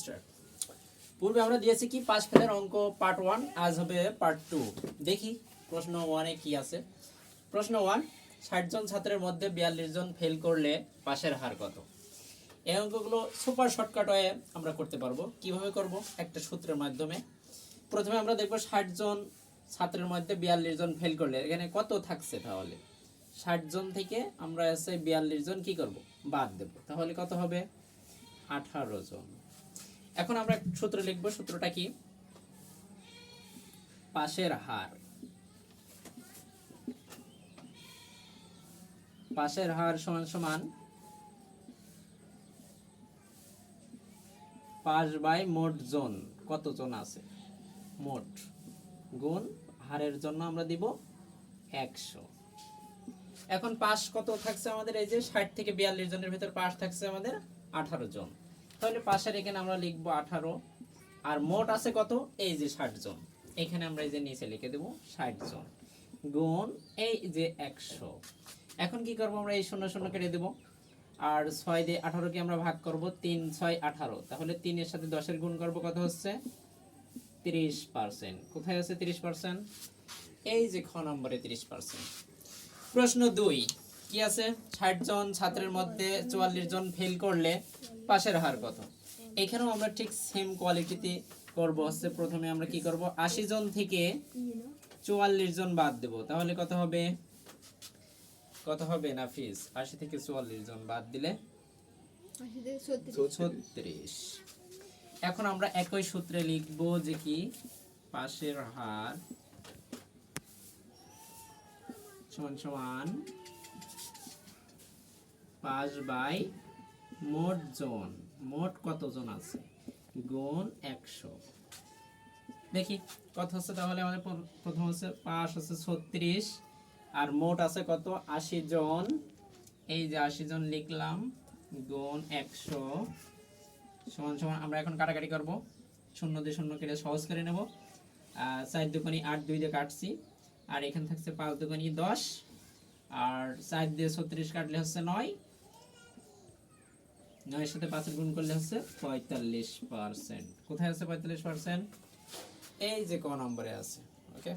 Start পূর্বে আমরা দিয়েছি কি? পাঁচ ফেলের অঙ্ক পার্ট ওয়ান আজ হবে পার্ট টু দেখি প্রশ্ন ওয়ানে কি আছে। প্রশ্ন ওয়ান ষাট জন ছাত্রের মধ্যে বিয়াল্লিশ জন ফেল করলে পাশের হার কত? এই অঙ্কগুলো সুপার শর্টকাট হয়ে আমরা করতে পারব। কীভাবে করব? একটা সূত্রের মাধ্যমে। প্রথমে আমরা দেখব ষাট জন ছাত্রের মধ্যে বিয়াল্লিশ জন ফেল করলে। এখানে কত থাকছে তাহলে? ষাট জন থেকে আমরা এসে বিয়াল্লিশ জন কি করব? বাদ দেব। তাহলে কত হবে? আঠারো জন। এখন আমরা সূত্র লিখব, সূত্রটা কি? পাশের হার। পাশের হার সমান সমান পাশ বাই মোট জন। কত জন আছে? মোট গুণ হারের জন্য আমরা দিব একশো। এখন পাশ কত থাকছে আমাদের? এই যে ষাট থেকে বিয়াল্লিশ জনের ভিতর পাশ থাকছে আমাদের আঠারো জন। তাহলে পাশের এখানে আমরা লিখব আঠারো। আর মোট আছে কত? এই যে ষাট জন। এখানে আমরা এই যে নিচে লিখে দেবো ষাট জন। গুণ এই যে একশো। এখন কি করব আমরা? এই শূন্য শূন্য কেটে দেবো। আর ছয় দিয়ে আঠারোকে আমরা ভাগ করব তিন, ছয়, আঠারো। তাহলে তিনের সাথে দশের গুণ করব কত হচ্ছে? তিরিশ পার্সেন্ট। কোথায় আছে তিরিশ পার্সেন্ট? এই যে খ নম্বরে তিরিশ পার্সেন্ট। প্রশ্ন দুই। কি আছে? ষাট জন ছাত্রের মধ্যে চুয়াল্লিশ জন ফেল করলে পাশের হার কত? এখানেও আমরা ঠিক সেম কোয়ালিটিতে করব। হচ্ছে প্রথমে আমরা কি করব? আশি জন থেকে চুয়াল্লিশ জন বাদ দেব। তাহলে কত হবে? কত হবে না ফিস আশি থেকে চুয়াল্লিশ জন বাদ দিলে ছত্রিশ। এখন আমরা একই সূত্রে লিখব যে কি? পাশের হার সমান সমান পাঁচ বাই মোট জন, মোট কতজন আছে? গুণ একশো। দেখি, কত হচ্ছে তাহলে আমাদের প্র- প্রথম হচ্ছে পাঁচ হচ্ছে ছত্রিশ, আর মোট আছে কত? আশি জন। এই যে আশি জন লিখলাম, গুণ একশো। সমান সমান আমরা এখন কাটাকাটি করব। শূন্য দিয়ে শূন্য কেটে সহজ করে নেব। চার দুকানি আট দুই দিয়ে কাটছি। আর এখানে থাকছে পাঁচ দুকানি দশ। আর চার দিয়ে ছত্রিশ কাটলে হচ্ছে নয়। নয়ের সাথে পাঁচের গুণ করলে হচ্ছে পঁয়তাল্লিশ পার্সেন্ট। কোথায় আছে পঁয়তাল্লিশ পার্সেন্ট? এই যে ক নম্বরে আছে ওকে